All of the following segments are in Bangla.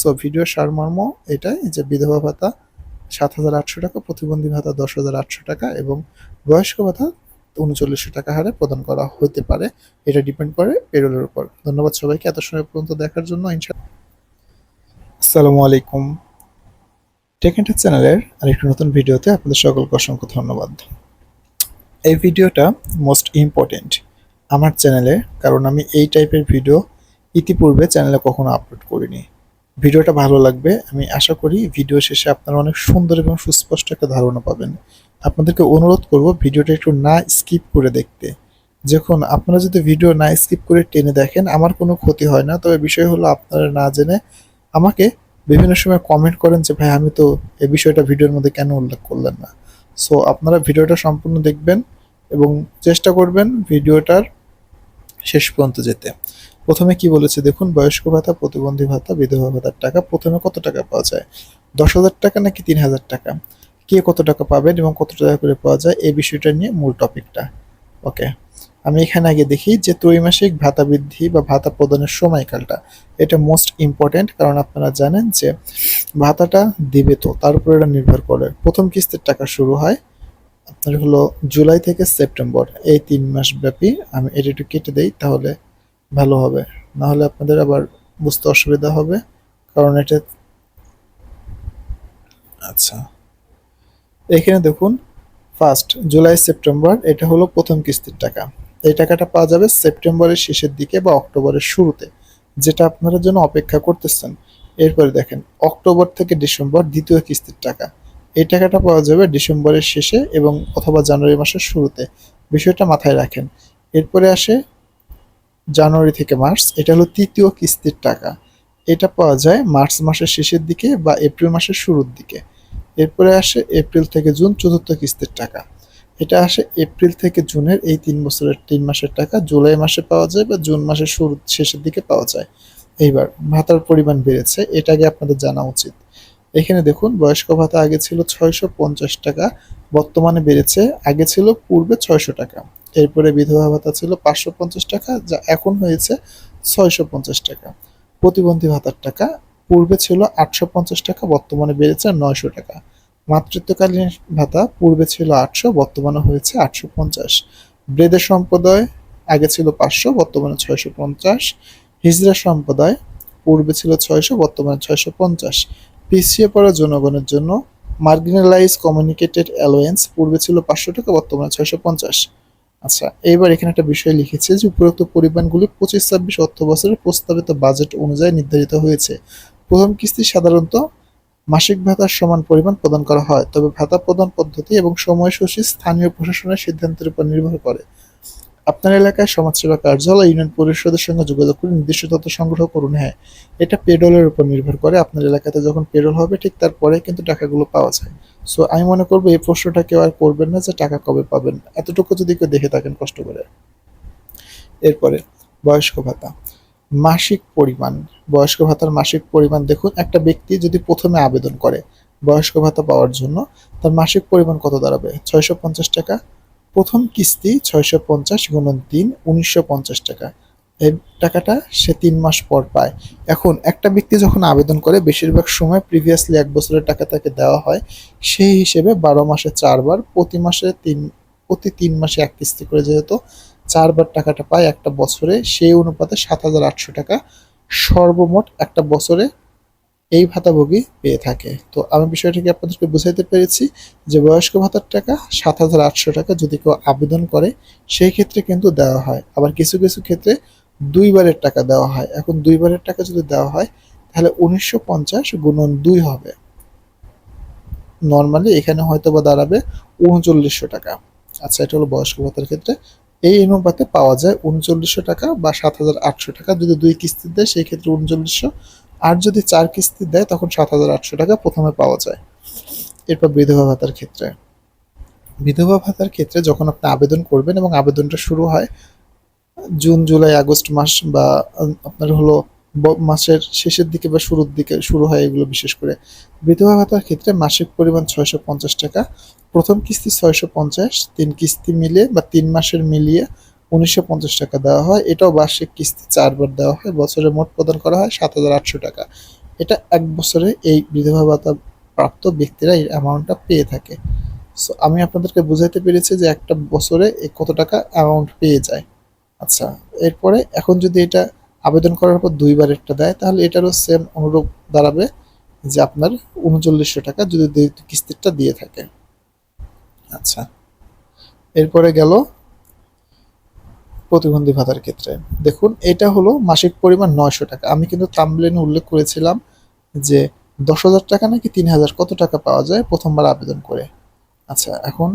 সো ভিডিও সারমর্ম এটাই যে বিধবা ভাতা সাত হাজার আটশো টাকা, প্রতিবন্ধী ভাতা দশ হাজার আটশো টাকা এবং বয়স্ক ভাতা উনচল্লিশশো টাকা হারে প্রদান করা হতে পারে। এটা ডিপেন্ড করে পেরোলের উপর। ধন্যবাদ সবাইকে এত সময় পর্যন্ত দেখার জন্য। ইনশাআল্লাহ। আসসালামু আলাইকুম। টেকেন্টার চ্যানেলের আরেকটি নতুন ভিডিওতে আপনাদের সকলকে অসংখ্য ধন্যবাদ। এই ভিডিওটা মোস্ট ইম্পর্টেন্ট আমার চ্যানেলে কারণ আমি এই টাইপের ভিডিও ইতিপূর্বে চ্যানেলে কখনো আপলোড করিনি। ভিডিওটা ভালো লাগবে। আমি আশা করি ভিডিও শেষে আপনারা অনেক সুন্দর এবং সুস্পষ্ট একটা ধারণা পাবেন। আপনাদেরকে অনুরোধ করব ভিডিওটা একটু না স্কিপ করে দেখতে। যখন আপনারা যদি ভিডিও না স্কিপ করে টেনে দেখেন, আমার কোনো ক্ষতি হয় না। তবে বিষয় হলো আপনারা না জেনে আমাকে বিভিন্ন সময় কমেন্ট করেন যে, ভাই, আমি তো এই বিষয়টা ভিডিওর মধ্যে কেন উল্লেখ করলেন না? সো আপনারা ভিডিওটা সম্পূর্ণ দেখবেন এবং চেষ্টা করবেন ভিডিওটার শেষ পর্যন্ত যেতে। প্রথমে কি বলেছে? দেখুন, বয়স্ক ভাতা, প্রতিবন্ধী ভাতা, বিধবা ভাতার টাকা, প্রথমে কত টাকা পাওয়া যায়? দশ হাজার টাকা নাকি তিন হাজার টাকা? কে কত টাকা পাবেন এবং কত টাকা করে পাওয়া যায়? এই বিষয়টা নিয়ে মূল টপিকটা। ওকে, আমি এখানে আগে দেখি যে ত্রৈমাসিক ভাতা বৃদ্ধি বা ভাতা প্রদানের সময়কালটা, এটা মোস্ট ইম্পর্টেন্ট কারণ আপনারা জানেন যে ভাতাটা দিবে তো, তার উপর এটা নির্ভর করে। প্রথম কিস্তির টাকা শুরু হয় আপনার হলো জুলাই থেকে সেপ্টেম্বর, এই তিন মাস ব্যাপী আমি এটা একটু কেটে দেই, তাহলে ভালো হবে। না হলে আপনাদের আবার বুঝতে অসুবিধা হবে, কারণ এটা আচ্ছা। এখানে দেখুন ফার্স্ট জুলাই, সেপ্টেম্বর, এটা হলো প্রথম কিস্তির টাকা। এই টাকাটা পাওয়া যাবে সেপ্টেম্বরের শেষের দিকে বা অক্টোবরের শুরুতে, যেটা আপনারা জন্য অপেক্ষা করতেছেন। এরপরে দেখেন, অক্টোবর থেকে ডিসেম্বর দ্বিতীয় কিস্তির টাকা। এই টাকাটা পাওয়া যাবে ডিসেম্বরের শেষে এবং অথবা জানুয়ারি মাসের শুরুতে। বিষয়টা মাথায় রাখেন। এরপরে আসে জানুয়ারি থেকে মার্চ, এটা হলো তৃতীয় কিস্তির টাকা। এটা পাওয়া যায় মার্চ মাসের শেষের দিকে বা এপ্রিল মাসের শুরুর দিকে। এরপরে আসে এপ্রিল থেকে জুন চতুর্থ কিস্তির টাকা। এটা আসে এপ্রিল থেকে জুনের এই তিন বছরের, তিন মাসের টাকা। জুলাই মাসে পাওয়া যায় বা জুন মাসের শুরু, শেষের দিকে পাওয়া যায়। এইবার ভাতার পরিমাণ বেড়েছে, এটা আগে আপনাদের জানা উচিত। এখানে দেখুন, বয়স্ক ভাতা আগে ছিল ছয়শো পঞ্চাশ টাকা, বর্তমানে বেড়েছে, আগে ছিল পূর্বে ছয়শো টাকা। এরপরে বিধবা ভাতা ছিল পাঁচশো পঞ্চাশ টাকা, যা এখন হয়েছে ছয়শো পঞ্চাশ টাকা। প্রতিবন্ধী ভাতার টাকা পূর্বে ছিল আটশো পঞ্চাশ টাকা, বর্তমানে বেড়েছে নয়শো টাকা। মাতৃত্বকালীন ভাতা পূর্বে ছিল আটশো, বর্তমানে হয়েছে আটশো পঞ্চাশ। ব্রেদের সম্প্রদায় আগে ছিল পাঁচশো, বর্তমানে ছয়শো পঞ্চাশ। হিজরা সম্প্রদায় পূর্বে ছিল ছয়শো, বর্তমানে ছয়শো পঞ্চাশ। পিছিয়ে পড়া জনগণের জন্য মার্জিনালাইজ কমিউনিকেটেড অ্যালোয়েন্স পূর্বে ছিল পাঁচশো টাকা, বর্তমানে ছয়শো পঞ্চাশ। আচ্ছা এইবার এখানে একটা বিষয় লিখেছে যে উপরোক্ত পরিমাণগুলি পঁচিশ, ছাব্বিশ অর্থ বছরের প্রস্তাবিত বাজেট অনুযায়ী নির্ধারিত হয়েছে। প্রথম কিস্তি সাধারণত মাসিক ভাতার সমান পরিমাণ প্রদান করা হয়, তবে ভাতা প্রদান পদ্ধতি এবং সময়সূচি স্থানীয় প্রশাসনের সিদ্ধান্তের উপর নির্ভর করে। আপনার এলাকায় সমাজসেবা কার্যালয়, ইউনিয়ন পরিষদের সঙ্গে যোগাযোগ করে নির্দিষ্ট তথ্য সংগ্রহ করুন। হ্যাঁ এটা পেডলের উপর নির্ভর করে। আপনার এলাকাতে যখন পেরোল হবে, ঠিক তারপরে কিন্তু টাকাগুলো পাওয়া যায়। সো আমি মনে করব এই প্রশ্নটা কেউ আর করবেন না যে টাকা কবে পাবেন। এতটুকু যদি কেউ দেখে থাকেন কষ্ট করে। এরপরে, বয়স্ক ভাতা। মাসিক পরিমাণ। বয়স্ক ভাতার মাসিক পরিমাণ দেখুন, একটা ব্যক্তি যদি প্রথমে আবেদন করে বয়স্ক ভাতা পাওয়ার জন্য, তার মাসিক পরিমাণ কত দাঁড়াবে? ছয়শো পঞ্চাশ টাকা। প্রথম কিস্তি ছয়শো পঞ্চাশ গুণন তিন, উনিশশো টাকা। এই টাকাটা সে তিন মাস পর পায়। এখন একটা ব্যক্তি যখন আবেদন করে, বেশিরভাগ সময় প্রিভিয়াসলি এক বছরের টাকা তাকে দেওয়া হয়, সেই হিসেবে বারো মাসে চারবার, প্রতি মাসে তিন, প্রতি তিন মাসে এক কিস্তি করে যেহেতু চারবার টাকাটা পায় একটা বছরে, সেই অনুপাতে সাত হাজার আটশো টাকা সর্বমোট একটা বছরে এই ভাতাভোগী পেয়ে থাকে। তো আমি বিষয়টাকে আপনাদেরকে বুঝাইতে পেরেছি যে বয়স্ক ভাতার টাকা সাত হাজার আটশো টাকা যদি কেউ আবেদন করে, সেই ক্ষেত্রে কিন্তু দেওয়া হয়। আবার কিছু কিছু ক্ষেত্রে দুইবারের টাকা দেওয়া হয়। এখন দুইবারের টাকা যদি দেওয়া হয়, তাহলে উনিশশো পঞ্চাশ গুণন দুই হবে। নর্মালি এখানে হয়তো বা দাঁড়াবে উনচল্লিশশো টাকা। আচ্ছা এটা হলো বয়স্ক ভাতার ক্ষেত্রে। এই অনুপাতে পাওয়া যায় উনচল্লিশশো টাকা বা সাত হাজার আটশো টাকা। যদি দুই কিস্তি দেয়, সেই ক্ষেত্রে উনচল্লিশশো। আর যদি চার কিস্তি দেয়, তখন সাত হাজার আটশো টাকা প্রথমে পাওয়া যায়। এরপর বিধবা ভাতার ক্ষেত্রে। বিধবা ভাতার ক্ষেত্রে যখন আপনি আবেদন করবেন এবং আবেদনটা শুরু হয় জুন, জুলাই, আগস্ট মাস বা আপনার হলো মাসের শেষের দিকে বা শুরুর দিকে শুরু হয় এগুলো বিশেষ করে। বিধবা ভাতার ক্ষেত্রে মাসিক পরিমাণ ছয়শো পঞ্চাশ টাকা, প্রথম কিস্তি ছয়শো পঞ্চাশ, তিন কিস্তি মিলে বা তিন মাসের মিলিয়ে উনিশশো পঞ্চাশ টাকা দেওয়া হয়। এটাও বার্ষিক কিস্তি চারবার দেওয়া হয়, বছরে মোট প্রদান করা হয় সাত হাজার আটশো টাকা। এটা এক বছরে এই বিধবা ভাতা প্রাপ্ত ব্যক্তিরা এই অ্যামাউন্টটা পেয়ে থাকে। সো আমি আপনাদেরকে বুঝাইতে পেরেছি যে একটা বছরে কত টাকা অ্যামাউন্ট পেয়ে যায়। আচ্ছা এরপরে এখন যদি এটা আবেদন করার পর দুইবার একটা দেয়, তাহলে এটারও সেম অনুরূপ দাঁড়াবে যে আপনার উনচল্লিশশো টাকা যদি দুই কিস্তিটা দিয়ে থাকে। আচ্ছা এরপরে গেল প্রতিবন্ধী ভাতার ক্ষেত্রে। দেখুন, এটা হলো মাসিক পরিমাণ নয়শো টাকা। আমি কিন্তু তামলেনে উল্লেখ করেছিলাম যে দশ হাজার টাকা নাকি তিন হাজার কত টাকা পাওয়া যায় প্রথমবার আবেদন করে। আচ্ছা এখন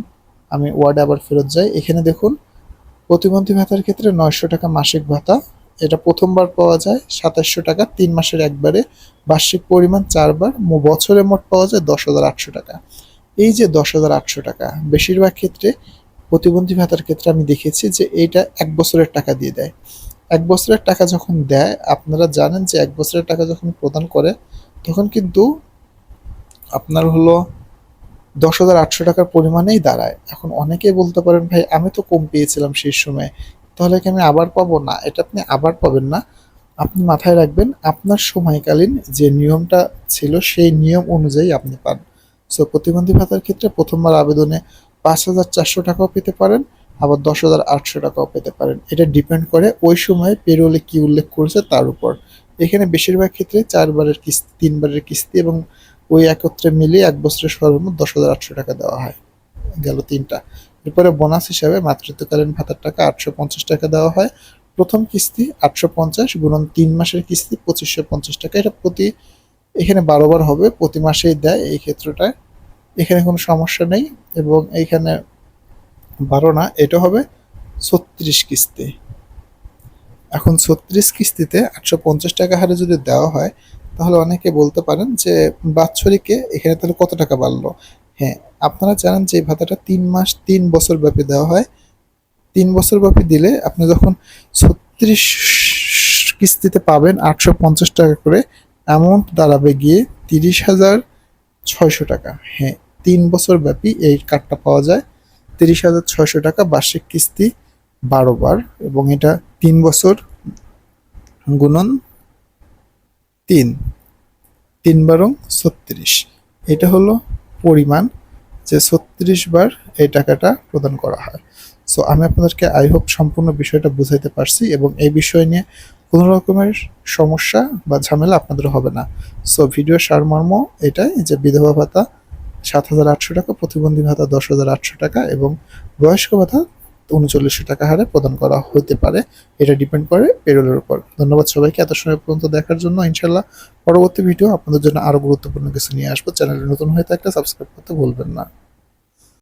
আমি ওয়ার্ডে আবার ফেরত যাই। এখানে দেখুন প্রতিবন্ধী ভাতার ক্ষেত্রে নয়শো টাকা মাসিক ভাতা। এটা প্রথমবার পাওয়া যায়, সাতাশশো টাকা। তিন মাসের একবারে বার্ষিক পরিমাণ চারবার। বছরে মোট পাওয়া যায় দশ হাজার আটশো টাকা। এই যে দশ হাজার আটশো টাকা, বেশিরভাগ ক্ষেত্রে প্রতিবন্ধী ভাতার ক্ষেত্রে আমি দেখেছি যে এইটা এক বছরের টাকা দিয়ে দেয়। এক বছরের টাকা যখন দেয়, আপনারা জানেন যে এক বছরের টাকা যখন প্রদান করে, তখন কিন্তু আপনার হলো দশ হাজার আটশো টাকার পরিমাণেই দাঁড়ায়। এখন অনেকেই বলতে পারেন, ভাই, আমি তো কম পেয়েছিলাম সেই সময়। তাহলে কি আমি আবার পাবো? না, এটা আপনি আবার পাবেন না। আপনি মাথায় রাখবেন, আপনার সময়কালীন যে নিয়মটা ছিল, সেই নিয়ম অনুযায়ী আপনি পান। সো প্রতিবন্ধী ভাতার ক্ষেত্রে প্রথমবার আবেদনে পাঁচ হাজার চারশো টাকাও পেতে পারেন, আবার দশ হাজার আটশো টাকাও পেতে পারেন। এটা ডিপেন্ড করে ওই সময় পেরোলে কি উল্লেখ করেছে তার উপর। এখানে বেশিরভাগ ক্ষেত্রে চারবারের কিস্তি, তিনবারের কিস্তি এবং ওই একত্রে মিলিয়ে এক বছরের সর্বমোট দশ হাজার আটশো টাকা দেওয়া হয়। গেল তিনটা। এরপরে বোনাস হিসাবে মাতৃত্বকালীন ভাতার টাকা আটশো পঞ্চাশ টাকা দেওয়া হয়। প্রথম কিস্তি আটশো পঞ্চাশ গুণন তিন মাসের কিস্তি পঁচিশশো পঞ্চাশ টাকা। এটা প্রতি এখানে বারোবার হবে, প্রতি মাসেই দেয়। এই ক্ষেত্রটায় এখানে কোনো সমস্যা নেই এবং এইখানে বারো না, এটা হবে ছত্রিশ কিস্তি। এখন ছত্রিশ কিস্তিতে আটশো পঞ্চাশ টাকা হারে যদি দেওয়া হয় তাহলে অনেকে বলতে পারেন যে, বাৎসরিকে এখানে তাহলে কত টাকা বাড়লো? হ্যাঁ আপনারা জানেন যে ভাতাটা তিন মাস তিন বছর ব্যাপী দেওয়া হয়। তিন বছর ব্যাপী দিলে আপনি যখন ছত্রিশ কিস্তিতে পাবেন আটশো পঞ্চাশ টাকা করে অ্যামাউন্ট দাঁড়াবে গিয়ে তিরিশ হাজার ছয়শো টাকা। হ্যাঁ তিন বছর ব্যাপী এই কার্ডটা পাওয়া যায়। তিরিশ হাজার ছয়শো টাকা বার্ষিক কিস্তি বারো বার এবং এটা তিন বছর গুণন তিন। তিন বারং ছত্রিশ। এটা হলো পরিমাণ যে ছত্রিশ বার এই টাকাটা প্রদান করা হয়। সো আমি আপনাদেরকে আই হোপ সম্পূর্ণ বিষয়টা বুঝাইতে পারছি এবং এই বিষয় নিয়ে কোনো রকমের সমস্যা বা ঝামেলা আপনাদের হবে না। সো ভিডিও সারমর্ম এটাই যে বিধবা ভাতা সাত হাজার আটশো টাকা, প্রতিবন্ধী ভাতা দশ হাজার আটশো টাকা এবং বয়স্ক ভাতা উনচল্লিশশো টাকা হারে প্রদান করা হতে পারে। এটা ডিপেন্ড করে পেরোলের উপর। ধন্যবাদ সবাইকে, এত সময় পর্যন্ত দেখার জন্য। ইনশাল্লাহ পরবর্তী ভিডিও আপনাদের জন্য আরও গুরুত্বপূর্ণ কিছু নিয়ে আসব। চ্যানেলে নতুন হয়ে থাকলে সাবস্ক্রাইব করতে ভুলবেন না।